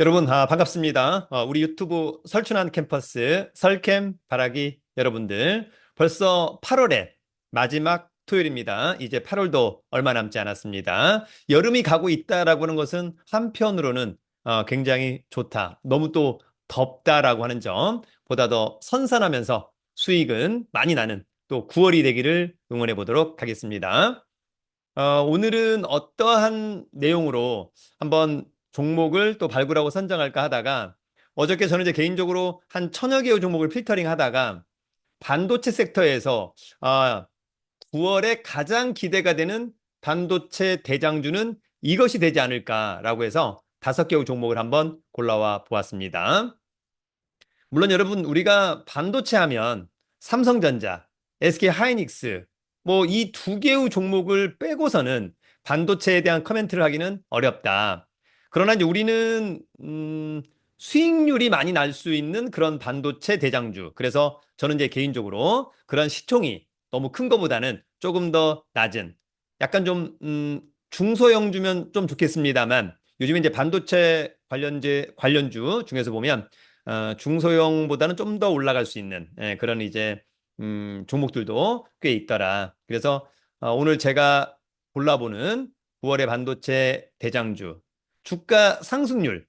여러분, 아, 반갑습니다. 어, 우리 유튜브 설춘한 캠퍼스 설캠 바라기 여러분들. 벌써 8월의 마지막 토요일입니다. 이제 8월도 얼마 남지 않았습니다. 여름이 가고 있다라고 하는 것은 한편으로는 어, 굉장히 좋다. 너무 또 덥다라고 하는 점, 보다 더 선선하면서 수익은 많이 나는 또 9월이 되기를 응원해 보도록 하겠습니다. 어, 오늘은 어떠한 내용으로 한번 종목을 또 발굴하고 선정할까 하다가 어저께 저는 이제 개인적으로 한 천여 개의 종목을 필터링 하다가 반도체 섹터에서 아, 9월에 가장 기대가 되는 반도체 대장주는 이것이 되지 않을까라고 해서 다섯 개의 종목을 한번 골라와 보았습니다. 물론 여러분 우리가 반도체 하면 삼성전자, SK 하이닉스 뭐 이 두 개의 종목을 빼고서는 반도체에 대한 커멘트를 하기는 어렵다. 그러나 이제 우리는 음, 수익률이 많이 날 수 있는 그런 반도체 대장주. 그래서 저는 이제 개인적으로 그런 시총이 너무 큰 것보다는 조금 더 낮은 약간 좀 음, 중소형 주면 좀 좋겠습니다만 요즘에 이제 반도체 관련제 관련주 중에서 보면 어, 중소형보다는 좀 더 올라갈 수 있는 예, 그런 이제 음, 종목들도 꽤 있더라. 그래서 어, 오늘 제가 골라보는 9월의 반도체 대장주 주가 상승률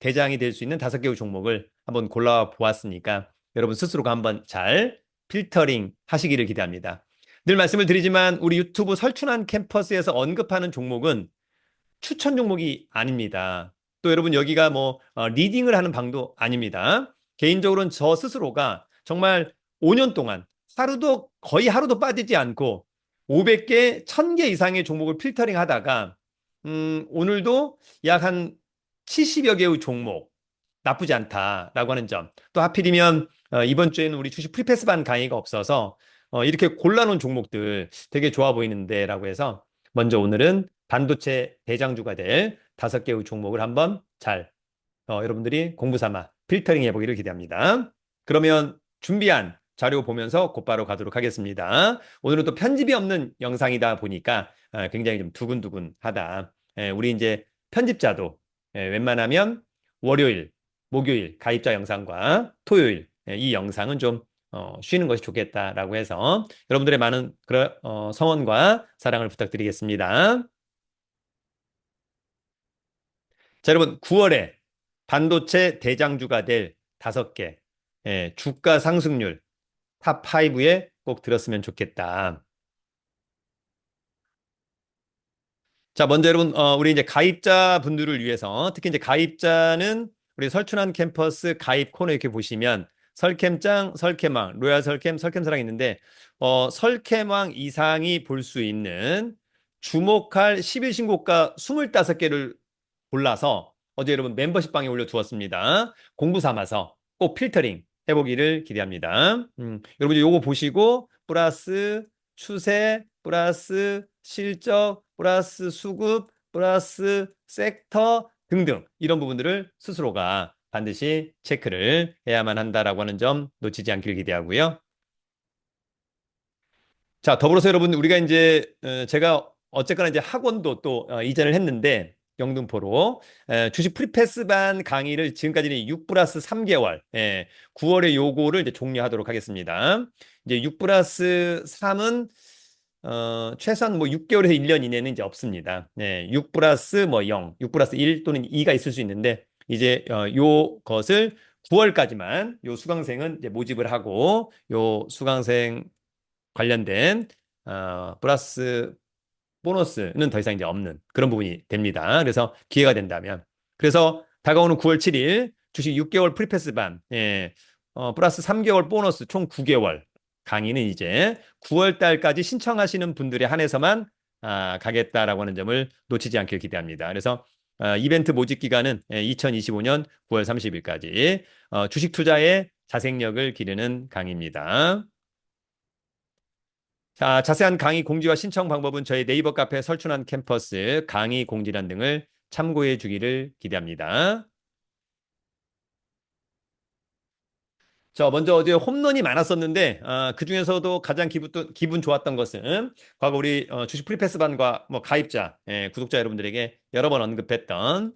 대장이 될 수 있는 다섯 개의 종목을 한번 골라 보았으니까 여러분 스스로가 한번 잘 필터링 하시기를 기대합니다. 늘 말씀을 드리지만 우리 유튜브 설춘한 캠퍼스에서 언급하는 종목은 추천 종목이 아닙니다. 또 여러분 여기가 뭐 어, 리딩을 하는 방도 아닙니다. 개인적으로는 저 스스로가 정말 5년 동안 하루도 거의 하루도 빠지지 않고 500개, 1000개 이상의 종목을 필터링 하다가 음, 오늘도 약 한 70여 개의 종목 나쁘지 않다라고 하는 점. 또 하필이면 어, 이번 주에는 우리 주식 프리패스 반 강의가 없어서 어, 이렇게 골라놓은 종목들 되게 좋아 보이는데라고 해서 먼저 오늘은 반도체 대장주가 될 다섯 개의 종목을 한번 잘 어, 여러분들이 공부 삼아 필터링 해보기를 기대합니다. 그러면 준비한 자료 보면서 곧바로 가도록 하겠습니다. 오늘은 또 편집이 없는 영상이다 보니까 어, 굉장히 좀 두근두근하다. 예, 우리 이제 편집자도 예, 웬만하면 월요일, 목요일 가입자 영상과 토요일 예, 이 영상은 좀 어, 쉬는 것이 좋겠다라고 해서 여러분들의 많은 어, 성원과 사랑을 부탁드리겠습니다. 자, 여러분 9월에 반도체 대장주가 될 다섯 개 예, 주가 상승률 탑 5에 꼭 들었으면 좋겠다. 자, 먼저 여러분, 어, 우리 이제 가입자 분들을 위해서 특히 이제 가입자는 우리 설춘한 캠퍼스 가입 코너 이렇게 보시면 설캠장, 설캠왕, 로얄 설캠, 설캠사랑 있는데 어, 설캠왕 이상이 볼 수 있는 주목할 10일 신고가 25개를 골라서 어제 여러분 멤버십 방에 올려두었습니다. 공부 삼아서 꼭 필터링 해보기를 기대합니다. 음, 여러분 요거 보시고 플러스 추세, 플러스 실적, 플러스 수급, 플러스 섹터 등등 이런 부분들을 스스로가 반드시 체크를 해야만 한다라고 하는 점 놓치지 않기를 기대하고요. 자, 더불어서 여러분 우리가 이제 어, 제가 어쨌거나 이제 학원도 또 어, 이전을 했는데 영등포로 주식 프리패스반 강의를 지금까지는 6 플러스 3개월, 예, 9월에 요거를 이제 종료하도록 하겠습니다. 이제 6 플러스 3은 어, 최소한 뭐 6개월에서 1년 이내는 이제 없습니다. 네, 6 플러스 뭐 0, 6 플러스 1 또는 2가 있을 수 있는데 이제 어, 요 것을 9월까지만 요 수강생은 이제 모집을 하고 요 수강생 관련된 어, 플러스 보너스는 더 이상 이제 없는 그런 부분이 됩니다. 그래서 기회가 된다면 그래서 다가오는 9월 7일 주식 6개월 프리패스 반 예, 어, 플러스 3개월 보너스 총 9개월 강의는 이제 9월 달까지 신청하시는 분들에 한해서만 아, 가겠다라고 하는 점을 놓치지 않길 기대합니다. 그래서 어, 이벤트 모집 기간은 2025년 9월 30일까지 어, 주식 투자의 자생력을 기르는 강의입니다. 자, 자세한 강의 공지와 신청 방법은 저희 네이버 카페 설춘한 캠퍼스 강의 공지란 등을 참고해 주기를 기대합니다. 자, 먼저 어제 홈런이 많았었는데 어, 그 중에서도 가장 기분, 기분 좋았던 것은 과거 우리 어, 주식 프리패스반과 뭐 가입자, 예, 구독자 여러분들에게 여러 번 언급했던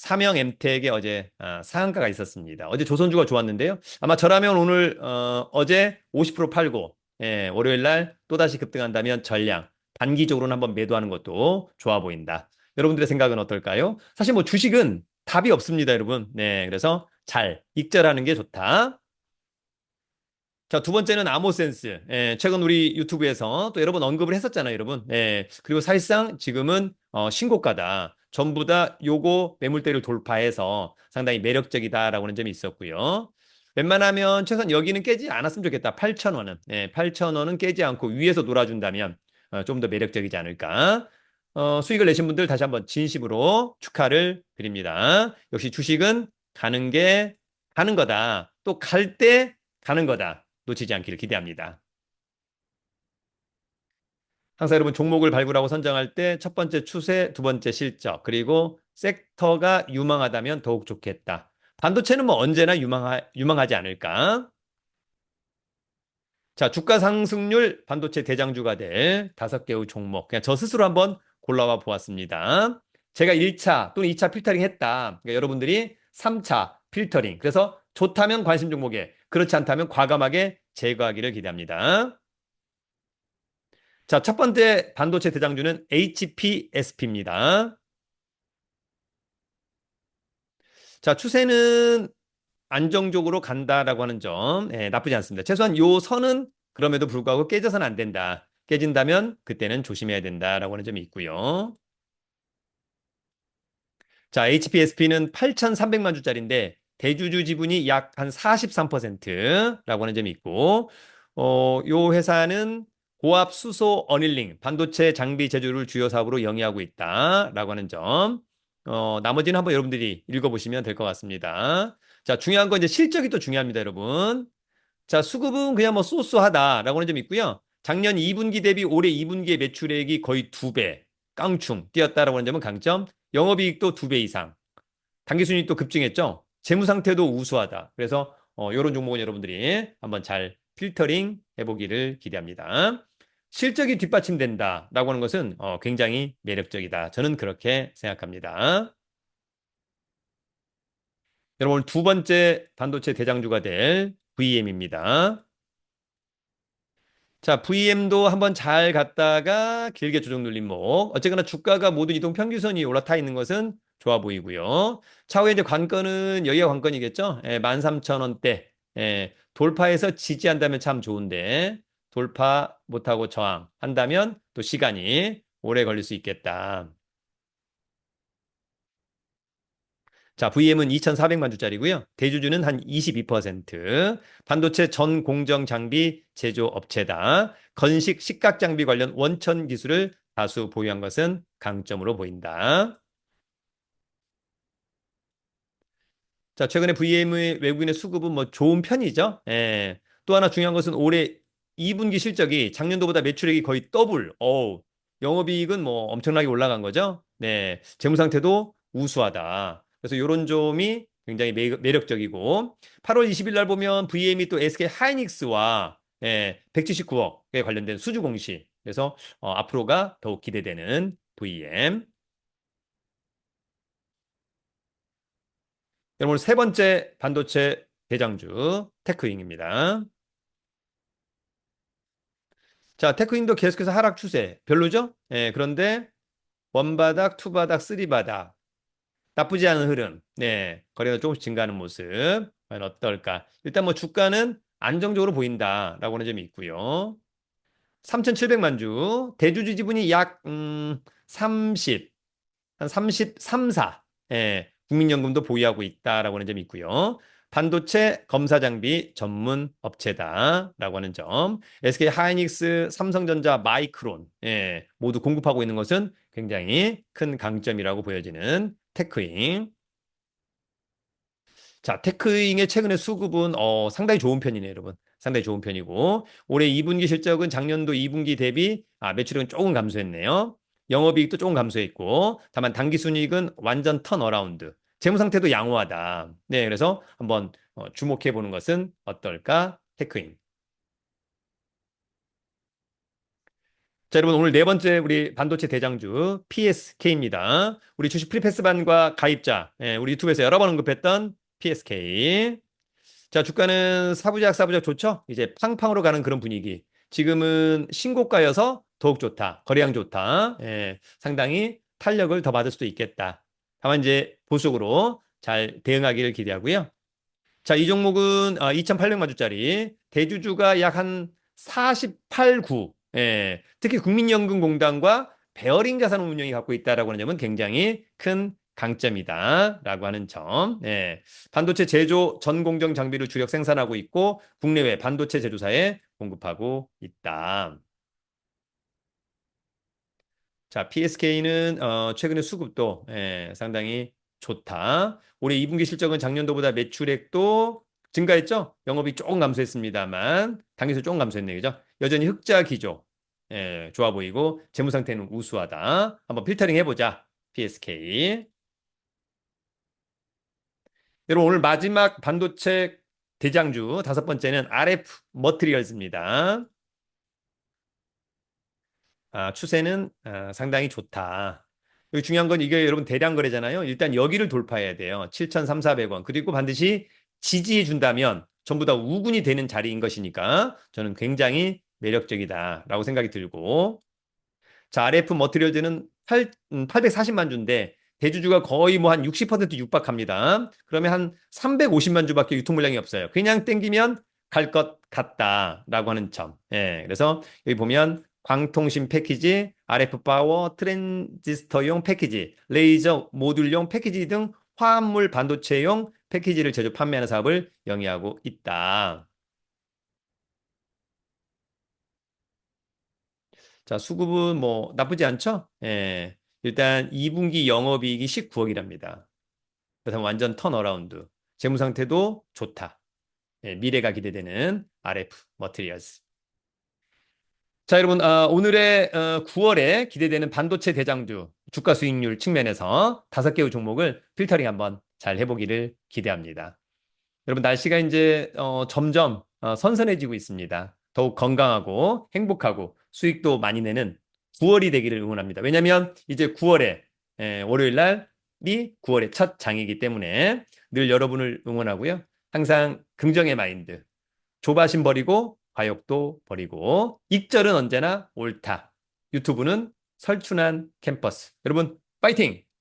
삼형 엠텍에 어제 아, 상한가가 있었습니다. 어제 조선주가 좋았는데요. 아마 저라면 오늘 어, 제 50% 팔고 예, 월요일 날 또다시 급등한다면 전량 단기적으로는 한번 매도하는 것도 좋아 보인다. 여러분들의 생각은 어떨까요? 사실 뭐 주식은 답이 없습니다, 여러분. 네, 그래서 잘 익절하는 게 좋다. 자, 두 번째는 아모센스. 예, 최근 우리 유튜브에서 또 여러 번 언급을 했었잖아요, 여러분. 예, 그리고 사실상 지금은 어, 신고가다. 전부 다 요거 매물대를 돌파해서 상당히 매력적이다라고 하는 점이 있었고요. 웬만하면 최소한 여기는 깨지 않았으면 좋겠다. 8,000원은. 예, 8,000원은 깨지 않고 위에서 놀아준다면 어, 좀더 매력적이지 않을까. 어, 수익을 내신 분들 다시 한번 진심으로 축하를 드립니다. 역시 주식은 가는 게 가는 거다. 또 갈 때 가는 거다. 놓치지 않기를 기대합니다. 항상 여러분 종목을 발굴하고 선정할 때 첫 번째 추세, 두 번째 실적, 그리고 섹터가 유망하다면 더욱 좋겠다. 반도체는 뭐 언제나 유망하, 유망하지 않을까? 자, 주가 상승률 반도체 대장주가 될 다섯 개의 종목. 그냥 저 스스로 한번 골라와 보았습니다. 제가 1차 또는 2차 필터링 했다. 그러니까 여러분들이 3차 필터링. 그래서 좋다면 관심 종목에, 그렇지 않다면 과감하게 제거하기를 기대합니다. 자, 첫 번째 반도체 대장주는 HPSP입니다. 자, 추세는 안정적으로 간다라고 하는 점 예, 나쁘지 않습니다. 최소한 요 선은 그럼에도 불구하고 깨져서는 안 된다. 깨진다면 그때는 조심해야 된다라고 하는 점이 있고요. 자, HPSP는 8,300만 주짜리인데 대주주 지분이 약 한 43%라고 하는 점이 있고 어, 요 회사는 고압 수소 어닐링 반도체 장비 제조를 주요 사업으로 영위하고 있다라고 하는 점. 어, 나머지는 한번 여러분들이 읽어보시면 될 것 같습니다. 자, 중요한 건 이제 실적이 또 중요합니다, 여러분. 자, 수급은 그냥 뭐 쏘쏘하다라고 하는 점이 있고요. 작년 2분기 대비 올해 2분기의 매출액이 거의 두배 깡충 뛰었다라고 하는 점은 강점. 영업이익도 두배 이상. 당기순이익도 급증했죠. 재무 상태도 우수하다. 그래서 어, 이런 종목은 여러분들이 한번 잘 필터링 해보기를 기대합니다. 실적이 뒷받침된다라고 하는 것은 어, 굉장히 매력적이다. 저는 그렇게 생각합니다. 여러분 두 번째 반도체 대장주가 될 VM입니다. 자, VM도 한번 잘 갔다가 길게 조정 눌린 목. 어쨌거나 주가가 모든 이동 평균선이 올라타 있는 것은 좋아 보이고요. 차후에 이제 관건은 여기가 관건이겠죠? 예, 13,000원대. 예, 돌파해서 지지한다면 참 좋은데 돌파 못하고 저항한다면 또 시간이 오래 걸릴 수 있겠다. 자, VM은 2,400만 주짜리고요. 대주주는 한 22%. 반도체 전 공정 장비 제조 업체다. 건식 식각 장비 관련 원천 기술을 다수 보유한 것은 강점으로 보인다. 자, 최근에 VM의 외국인의 수급은 뭐 좋은 편이죠. 예. 또 하나 중요한 것은 올해 2분기 실적이 작년도보다 매출액이 거의 더블. 어우, 영업이익은 뭐 엄청나게 올라간 거죠. 네. 재무 상태도 우수하다. 그래서 이런 점이 굉장히 매, 매력적이고 8월 20일 날 보면 VM이 또 SK 하이닉스와 예, 179억에 관련된 수주 공시. 그래서 어, 앞으로가 더욱 기대되는 VM. 여러분 세 번째 반도체 대장주 테크윙입니다. 자, 테크윙도 계속해서 하락 추세 별로죠? 예, 그런데 원바닥, 투바닥, 쓰리바닥 나쁘지 않은 흐름. 네, 거래가 조금씩 증가하는 모습. 과연 어떨까? 일단 뭐 주가는 안정적으로 보인다라고 하는 점이 있고요. 3,700만 주, 대주주 지분이 약 음, 30, 한 33, 4. 예, 국민연금도 보유하고 있다라고 하는 점이 있고요. 반도체 검사 장비 전문 업체다라고 하는 점. SK 하이닉스, 삼성전자, 마이크론 예, 모두 공급하고 있는 것은 굉장히 큰 강점이라고 보여지는 테크잉. 자, 테크잉의 최근의 수급은 어, 상당히 좋은 편이네요, 여러분. 상당히 좋은 편이고 올해 2분기 실적은 작년도 2분기 대비 아, 매출은 조금 감소했네요. 영업이익도 조금 감소했고 다만 당기순이익은 완전 턴어라운드. 재무 상태도 양호하다. 네, 그래서 한번 어, 주목해 보는 것은 어떨까? 테크인. 자, 여러분 오늘 네 번째 우리 반도체 대장주 PSK입니다. 우리 주식 프리패스반과 가입자, 예, 우리 유튜브에서 여러 번 언급했던 PSK. 자, 주가는 사부작 사부작 좋죠? 이제 팡팡으로 가는 그런 분위기. 지금은 신고가여서 더욱 좋다. 거래량 좋다. 예, 상당히 탄력을 더 받을 수도 있겠다. 다만 이제 보수적으로 잘 대응하기를 기대하고요. 자, 이 종목은 2,800만 주짜리 대주주가 약 한 48, 9. 예, 특히 국민연금공단과 베어링 자산 운용이 갖고 있다라고 하는 점은 굉장히 큰 강점이다라고 하는 점. 예, 반도체 제조 전 공정 장비를 주력 생산하고 있고 국내외 반도체 제조사에 공급하고 있다. 자, PSK는 어, 최근에 수급도 예, 상당히 좋다. 올해 2분기 실적은 작년도보다 매출액도 증가했죠? 영업이 조금 감소했습니다만 당기서 조금 감소했네요. 그죠? 여전히 흑자 기조. 예, 좋아 보이고 재무 상태는 우수하다. 한번 필터링 해 보자. PSK. 여러분 오늘 마지막 반도체 대장주 다섯 번째는 RF 머트리얼즈입니다. 아, 추세는 아, 상당히 좋다. 여기 중요한 건 이게 여러분 대량 거래잖아요. 일단 여기를 돌파해야 돼요. 7,300원. 그리고 반드시 지지해 준다면 전부 다 우군이 되는 자리인 것이니까 저는 굉장히 매력적이다라고 생각이 들고 자, RF 머티리얼즈는 8, 840만 주인데 대주주가 거의 뭐 한 60% 육박합니다. 그러면 한 350만 주밖에 유통 물량이 없어요. 그냥 땡기면 갈 것 같다라고 하는 점. 예. 그래서 여기 보면 광통신 패키지, RF 파워, 트랜지스터용 패키지, 레이저 모듈용 패키지 등 화합물 반도체용 패키지를 제조 판매하는 사업을 영위하고 있다. 자, 수급은 뭐 나쁘지 않죠? 예. 일단 2분기 영업이익이 19억이랍니다. 그래서 완전 턴어라운드. 재무 상태도 좋다. 예, 미래가 기대되는 RF 머티리얼스. 자, 여러분, 어, 오늘의 어, 9월에 기대되는 반도체 대장주 주가 수익률 측면에서 다섯 개의 종목을 필터링 한번 잘 해보기를 기대합니다. 여러분, 날씨가 이제 어, 점점 어, 선선해지고 있습니다. 더욱 건강하고 행복하고 수익도 많이 내는 9월이 되기를 응원합니다. 왜냐하면 이제 9월에 에, 월요일 날이 9월의 첫 장이기 때문에 늘 여러분을 응원하고요. 항상 긍정의 마인드, 조바심 버리고 과욕도 버리고 익절은 언제나 옳다. 유튜브는 설춘한 캠퍼스. 여러분 파이팅!